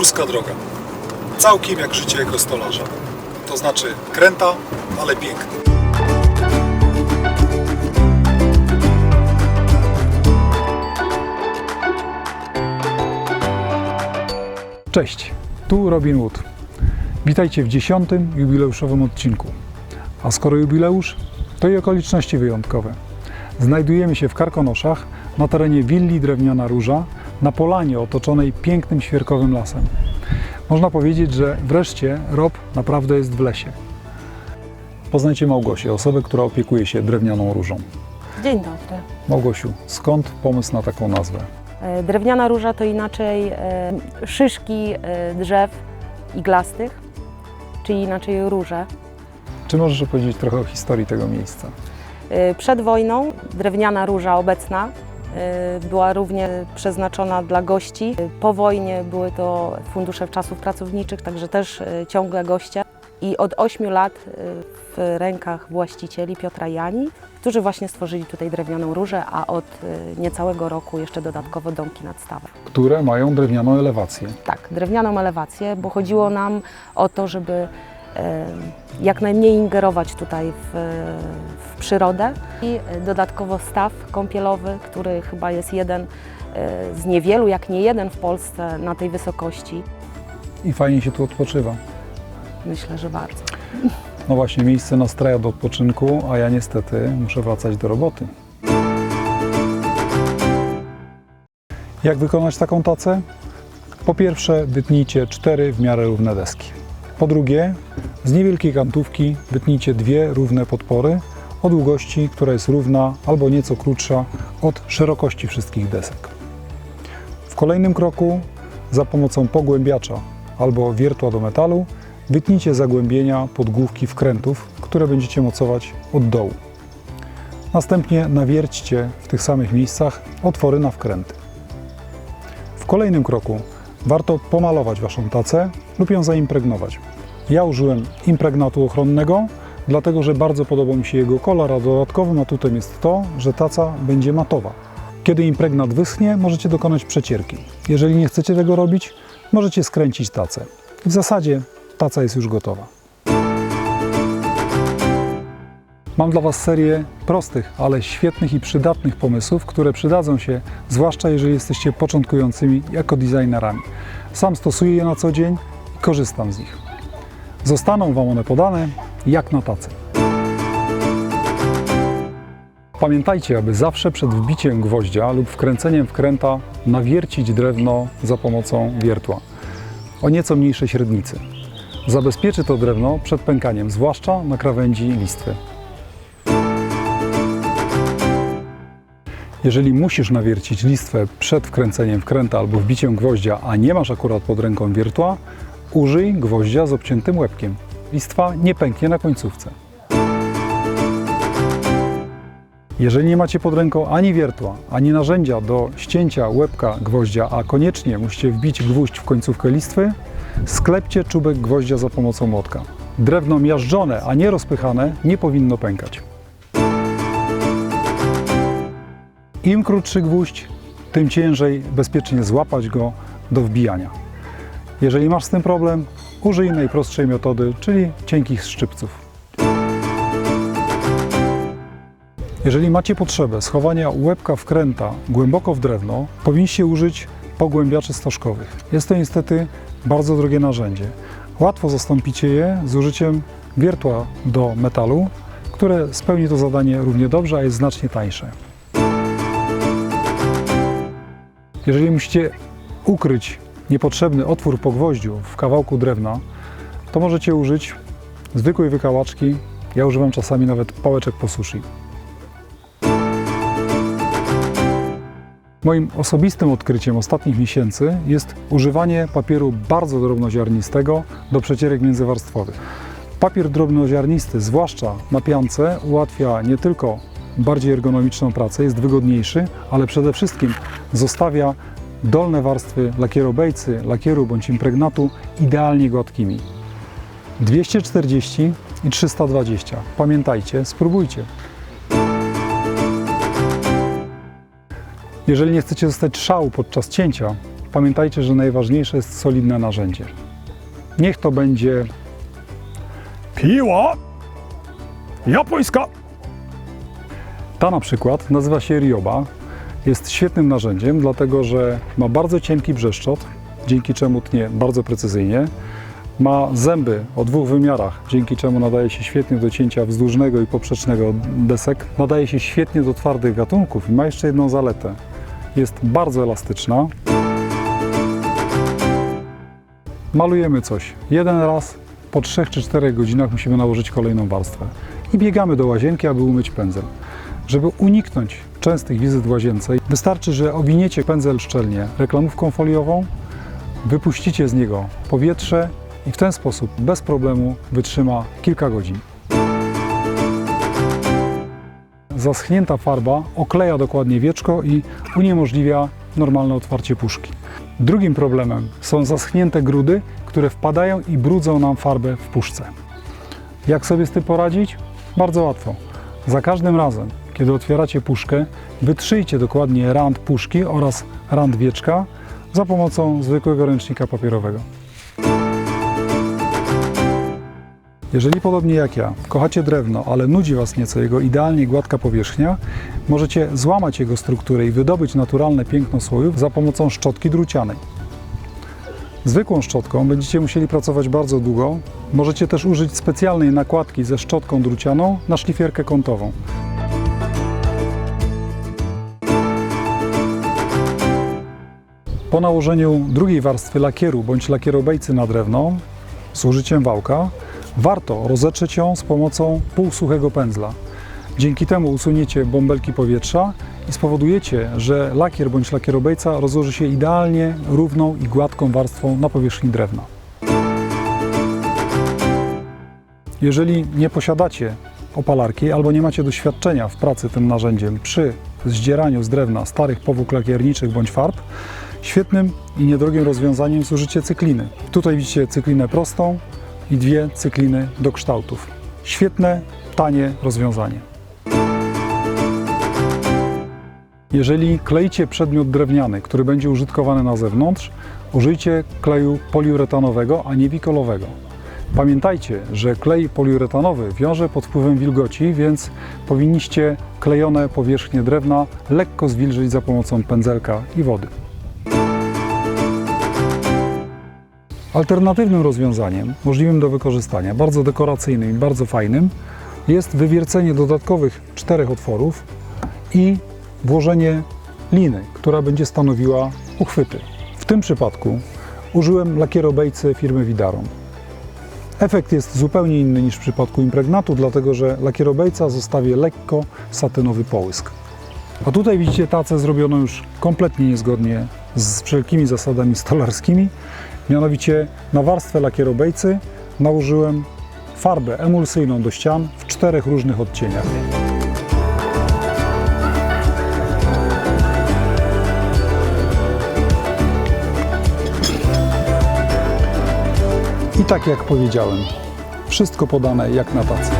górska droga. Całkiem jak życie jako stolarza. To znaczy kręta, ale piękna. Cześć, tu Robin Wood. Witajcie w dziesiątym jubileuszowym odcinku. A skoro jubileusz, to i okoliczności wyjątkowe. Znajdujemy się w Karkonoszach, na terenie willi Drewniana Róża, na polanie otoczonej pięknym świerkowym lasem. Można powiedzieć, że wreszcie Rob naprawdę jest w lesie. Poznajcie Małgosię, osobę, która opiekuje się Drewnianą Różą. Dzień dobry. Małgosiu, skąd pomysł na taką nazwę? E, Drewniana róża to inaczej e, szyszki e, drzew iglastych, czyli inaczej róże. Czy możesz opowiedzieć trochę o historii tego miejsca? Przed wojną drewniana róża obecna była również przeznaczona dla gości. Po wojnie były to fundusze czasów pracowniczych, także też e, ciągle goście. I od 8 lat e, w rękach właścicieli Piotra Jani, którzy właśnie stworzyli tutaj drewnianą różę, a od niecałego roku jeszcze dodatkowo domki nad stawem. Które mają drewnianą elewację. Tak, drewnianą elewację, bo chodziło nam o to, żeby jak najmniej ingerować tutaj w, w przyrodę i e, dodatkowo staw kąpielowy, który chyba jest jeden e, z niewielu, jak nie jeden w Polsce na tej wysokości. I fajnie się tu odpoczywa. Myślę, że bardzo. No właśnie, miejsce nastraja do odpoczynku, a ja niestety muszę wracać do roboty. Jak wykonać taką tacę? Po pierwsze, wytnijcie cztery w miarę równe deski. Po drugie, z niewielkiej kantówki wytnijcie dwie równe podpory o długości, która jest równa albo nieco krótsza od szerokości wszystkich desek. W kolejnym kroku, za pomocą pogłębiacza albo wiertła do metalu, wytnijcie zagłębienia podgłówki wkrętów, które będziecie mocować od dołu. Następnie nawierćcie w tych samych miejscach otwory na wkręty. W kolejnym kroku warto pomalować Waszą tacę lub ją zaimpregnować. Ja użyłem impregnatu ochronnego, dlatego że bardzo podoba mi się jego kolor, a dodatkowym atutem jest to, że taca będzie matowa. Kiedy impregnat wyschnie, możecie dokonać przecierki. Jeżeli nie chcecie tego robić, możecie skręcić tacę. W zasadzie taca jest już gotowa. Mam dla Was serię prostych, ale świetnych i przydatnych pomysłów, które przydadzą się, zwłaszcza jeżeli jesteście początkującymi jako designerami. Sam stosuję je na co dzień i korzystam z nich. Zostaną Wam one podane jak na tacy. Pamiętajcie, aby zawsze przed wbiciem gwoździa lub wkręceniem wkręta nawiercić drewno za pomocą wiertła o nieco mniejszej średnicy. Zabezpieczy to drewno przed pękaniem, zwłaszcza na krawędzi listwy. Jeżeli musisz nawiercić listwę przed wkręceniem wkręta albo wbiciem gwoździa, a nie masz akurat pod ręką wiertła, użyj gwoździa z obciętym łebkiem. Listwa nie pęknie na końcówce. Jeżeli nie macie pod ręką ani wiertła, ani narzędzia do ścięcia łebka gwoździa, a koniecznie musicie wbić gwóźdź w końcówkę listwy, sklepcie czubek gwoździa za pomocą młotka. Drewno miażdżone, a nie rozpychane, nie powinno pękać. Im krótszy gwóźdź, tym ciężej bezpiecznie złapać go do wbijania. Jeżeli masz z tym problem, użyj najprostszej metody, czyli cienkich szczypców. Jeżeli macie potrzebę schowania łebka wkręta głęboko w drewno, powinniście użyć pogłębiaczy stożkowych. Jest to niestety bardzo drogie narzędzie. Łatwo zastąpicie je z użyciem wiertła do metalu, które spełni to zadanie równie dobrze, a jest znacznie tańsze. Jeżeli musicie ukryć niepotrzebny otwór po gwoździu w kawałku drewna, to możecie użyć zwykłej wykałaczki. Ja używam czasami nawet pałeczek po sushi. Moim osobistym odkryciem ostatnich miesięcy jest używanie papieru bardzo drobnoziarnistego do przecierek międzywarstwowych. Papier drobnoziarnisty, zwłaszcza na piance, ułatwia nie tylko bardziej ergonomiczną pracę, jest wygodniejszy, ale przede wszystkim zostawia dolne warstwy lakierobejcy, lakieru bądź impregnatu idealnie gładkimi. 240 i 320. Pamiętajcie, spróbujcie. Jeżeli nie chcecie dostać szału podczas cięcia, pamiętajcie, że najważniejsze jest solidne narzędzie. Niech to będzie piła japońska. Ta na przykład nazywa się Ryoba. Jest świetnym narzędziem, dlatego że ma bardzo cienki brzeszczot, dzięki czemu tnie bardzo precyzyjnie. Ma zęby o dwóch wymiarach, dzięki czemu nadaje się świetnie do cięcia wzdłużnego i poprzecznego desek. Nadaje się świetnie do twardych gatunków i ma jeszcze jedną zaletę. Jest bardzo elastyczna. Malujemy coś jeden raz, po 3 czy 4 godzinach musimy nałożyć kolejną warstwę. I biegamy do łazienki, aby umyć pędzel. Żeby uniknąć częstych wizyt w łazience, wystarczy, że owiniecie pędzel szczelnie reklamówką foliową, wypuścicie z niego powietrze i w ten sposób bez problemu wytrzyma kilka godzin. Zaschnięta farba okleja dokładnie wieczko i uniemożliwia normalne otwarcie puszki. Drugim problemem są zaschnięte grudy, które wpadają i brudzą nam farbę w puszce. Jak sobie z tym poradzić? Bardzo łatwo. Za każdym razem, kiedy otwieracie puszkę, wytrzyjcie dokładnie rand puszki oraz rand wieczka za pomocą zwykłego ręcznika papierowego. Jeżeli podobnie jak ja kochacie drewno, ale nudzi Was nieco jego idealnie gładka powierzchnia, możecie złamać jego strukturę i wydobyć naturalne piękno słojów za pomocą szczotki drucianej. Zwykłą szczotką będziecie musieli pracować bardzo długo. Możecie też użyć specjalnej nakładki ze szczotką drucianą na szlifierkę kątową. Po nałożeniu drugiej warstwy lakieru bądź lakierobejcy na drewno z użyciem wałka, warto rozetrzeć ją z pomocą półsuchego pędzla. Dzięki temu usuniecie bąbelki powietrza i spowodujecie, że lakier bądź lakierobejca rozłoży się idealnie równą i gładką warstwą na powierzchni drewna. Jeżeli nie posiadacie opalarki albo nie macie doświadczenia w pracy tym narzędziem przy zdzieraniu z drewna starych powłók lakierniczych bądź farb, świetnym i niedrogim rozwiązaniem jest użycie cykliny. Tutaj widzicie cyklinę prostą i dwie cykliny do kształtów. Świetne, tanie rozwiązanie. Jeżeli kleicie przedmiot drewniany, który będzie użytkowany na zewnątrz, użyjcie kleju poliuretanowego, a nie wikolowego. Pamiętajcie, że klej poliuretanowy wiąże pod wpływem wilgoci, więc powinniście klejone powierzchnie drewna lekko zwilżyć za pomocą pędzelka i wody. Alternatywnym rozwiązaniem, możliwym do wykorzystania, bardzo dekoracyjnym i bardzo fajnym, jest wywiercenie dodatkowych czterech otworów i włożenie liny, która będzie stanowiła uchwyty. W tym przypadku użyłem lakierobejcy firmy Vidaron. Efekt jest zupełnie inny niż w przypadku impregnatu, dlatego że lakierobejca zostawia lekko satynowy połysk. A tutaj widzicie tacę zrobioną już kompletnie niezgodnie z wszelkimi zasadami stolarskimi. Mianowicie na warstwę lakierobejcy nałożyłem farbę emulsyjną do ścian w czterech różnych odcieniach. I tak jak powiedziałem, wszystko podane jak na tacy.